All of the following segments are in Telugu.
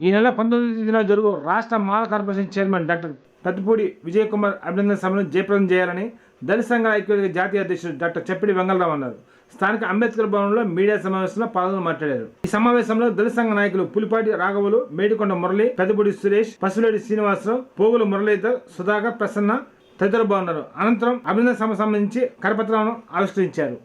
ఈ నెల పంతొమ్మిది తేదీన జరుగు రాష్ట్ర Mala corporation chairman doctor Peddapudi Vijay Kumar అభినందన సభను జయప్రదం చేయాలని దళిత సంఘ ఐక్యవేదిక జాతీయ అధ్యక్షుడు డాక్టర్ చెప్పిడి వెంగళరావు అన్నారు. స్థానిక అంబేద్కర్ భవనంలో మీడియా సమావేశంలో పాల్గొని మాట్లాడారు. ఈ సమావేశంలో దళిత సంఘ నాయకులు పులిపాటి రాఘవులు మేడికొండ మురళి పెద్దపూడి సురేష్ పసులేడి శ్రీనివాసరావు పోగుల మురళీధర్ సుధాకర్ ప్రసన్న తదితరులు బాగున్నారు అనంతరం అభినందన సభ సంబంధించి కరపత్రాలను ఆవిష్కరించారు.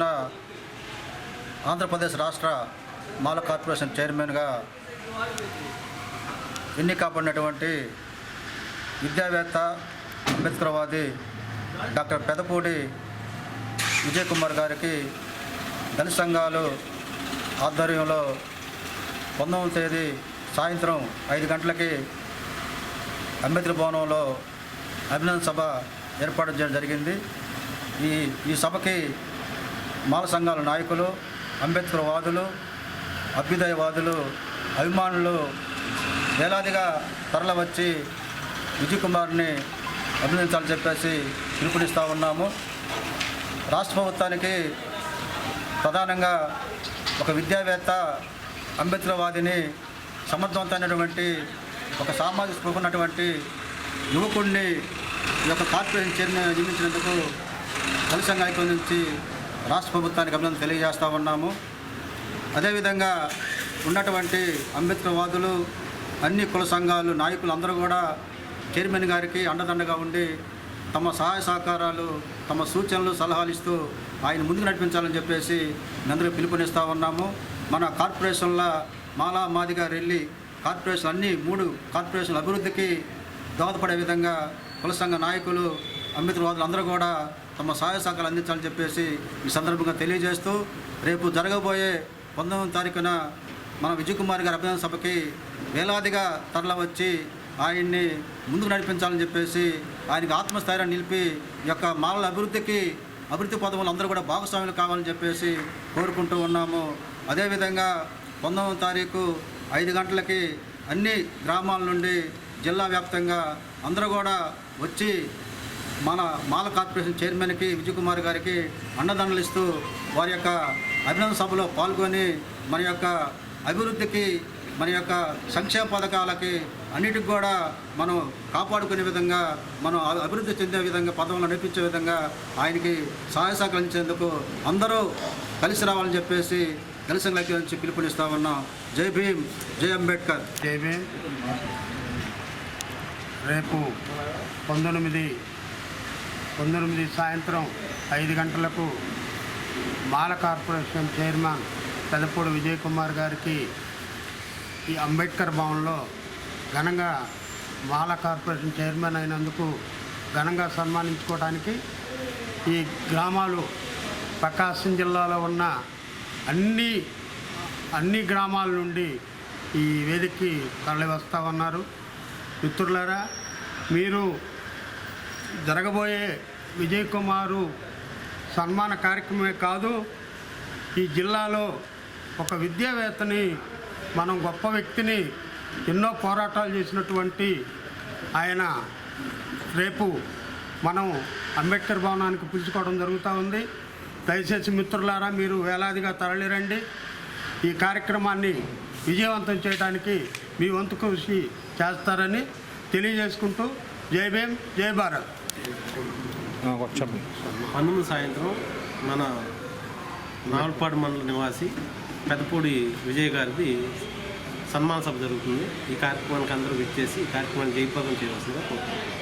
తరఫున ఆంధ్రప్రదేశ్ రాష్ట్ర మాల కార్పొరేషన్ చైర్మన్గా ఎన్నికబడినటువంటి విద్యావేత్త అంబేద్కర్వాది డాక్టర్ పెదపూడి విజయ్ కుమార్ గారికి దళిత సంఘాలు ఆధ్వర్యంలో పంతొమ్మిది తేదీ సాయంత్రం ఐదు గంటలకి అంబేద్కర్ భవనంలో అభినందన సభ ఏర్పాటు చేయడం జరిగింది. ఈ ఈ సభకి మాల సంఘాల నాయకులు అంబేద్కర్ వాదులు అభ్యుదయవాదులు అభిమానులు వేలాదిగా తరలివచ్చి విజయ్ కుమార్ని అభినందించాలని చెప్పేసి పిలుపునిస్తూ ఉన్నాము. రాష్ట్ర ప్రభుత్వానికి ప్రధానంగా ఒక విద్యావేత్త అంబేద్కర్వాదిని సమర్థవంతమైనటువంటి ఒక సామాజిక స్పృహ ఉన్నటువంటి యువకుడిని ఈ యొక్క కార్పొరేషన్ చైర్మన్ నియమించినందుకు కలిసంగా సంఘ నుంచి రాష్ట్ర ప్రభుత్వానికి అభినందన తెలియజేస్తూ ఉన్నాము. అదేవిధంగా ఉన్నటువంటి అంబేద్కర్వాదులు అన్ని కుల సంఘాలు నాయకులు అందరూ కూడా చైర్మన్ గారికి అండదండగా ఉండి తమ సహాయ సహకారాలు తమ సూచనలు సలహాలు ఇస్తూ ఆయన ముందుకు నడిపించాలని చెప్పేసి అందరూ పిలుపునిస్తూ ఉన్నాము. మన కార్పొరేషన్ల మాలా మాదిగా రెల్లి కార్పొరేషన్ అన్ని మూడు కార్పొరేషన్ అభివృద్ధికి దోహదపడే విధంగా కుల సంఘ నాయకులు అంబేద్కర్వాదులు అందరూ కూడా తమ సహాయ సహకారాలు అందించాలని చెప్పేసి ఈ సందర్భంగా తెలియజేస్తూ రేపు జరగబోయే పంతొమ్మిది తారీఖున మన విజయ్ కుమార్ గారి అభినందన సభకి వేలాదిగా తరలి వచ్చి ఆయన్ని ముందుకు నడిపించాలని చెప్పేసి ఆయనకి ఆత్మస్థైర్యాన్ని నిలిపి ఈ యొక్క మాలల అభివృద్ధికి అభివృద్ధి పదవులు అందరూ కూడా భాగస్వాములు కావాలని చెప్పేసి కోరుకుంటూ ఉన్నాము. అదేవిధంగా పంతొమ్మిది తారీఖు ఐదు గంటలకి అన్ని గ్రామాల నుండి జిల్లా వ్యాప్తంగా అందరూ కూడా వచ్చి మన మాల కార్పొరేషన్ చైర్మన్కి విజయ్ కుమార్ గారికి అండదండలు ఇస్తూ వారి యొక్క అభినందన సభలో పాల్గొని మన యొక్క అభివృద్ధికి మన యొక్క సంక్షేమ పథకాలకి అన్నిటికి కూడా మనం కాపాడుకునే విధంగా మనం అభివృద్ధి చెందే విధంగా పదవులు నడిపించే విధంగా ఆయనకి సహాయ సహకరించేందుకు అందరూ కలిసి రావాలని చెప్పేసి కలిసి నుంచి పిలుపునిస్తా ఉన్నాం. జై భీమ్ జై అంబేద్కర్. జేబీ రేపు పంతొమ్మిది పంతొమ్మిది సాయంత్రం ఐదు గంటలకు మాల కార్పొరేషన్ చైర్మన్ పెదపూడి విజయ్ కుమార్ గారికి ఈ అంబేద్కర్ భవన్లో ఘనంగా మాల కార్పొరేషన్ చైర్మన్ అయినందుకు ఘనంగా సన్మానించుకోవడానికి ఈ గ్రామాలు ప్రకాశం జిల్లాలో ఉన్న అన్ని అన్ని గ్రామాల నుండి ఈ వేదికకి తరలి వస్తూ ఉన్నారు. మిత్రులారా మీరు జరగబోయే విజయ్ కుమారు సన్మాన కార్యక్రమమే కాదు ఈ జిల్లాలో ఒక విద్యావేత్తని మనం గొప్ప వ్యక్తిని ఎన్నో పోరాటాలు చేసినటువంటి ఆయన రేపు మనం అంబేద్కర్ భవనానికి పిలుచుకోవడం జరుగుతూ ఉంది. దయచేసి మిత్రులారా మీరు వేలాదిగా తరలిరండి. ఈ కార్యక్రమాన్ని విజయవంతం చేయడానికి మీ వంతు కృషి చేస్తారని తెలియజేసుకుంటూ జై భీమ్ జై భారత్. పంతొమ్మిది సాయంత్రం మన నాల్పాడు మండల నివాసి పెద్దపూడి విజయ్ గారిది సన్మాన సభ జరుగుతుంది. ఈ కార్యక్రమానికి అందరూ విచ్చేసి ఈ కార్యక్రమాన్ని జయప్రదం చేయవలసిందిగా కోరుతున్నాను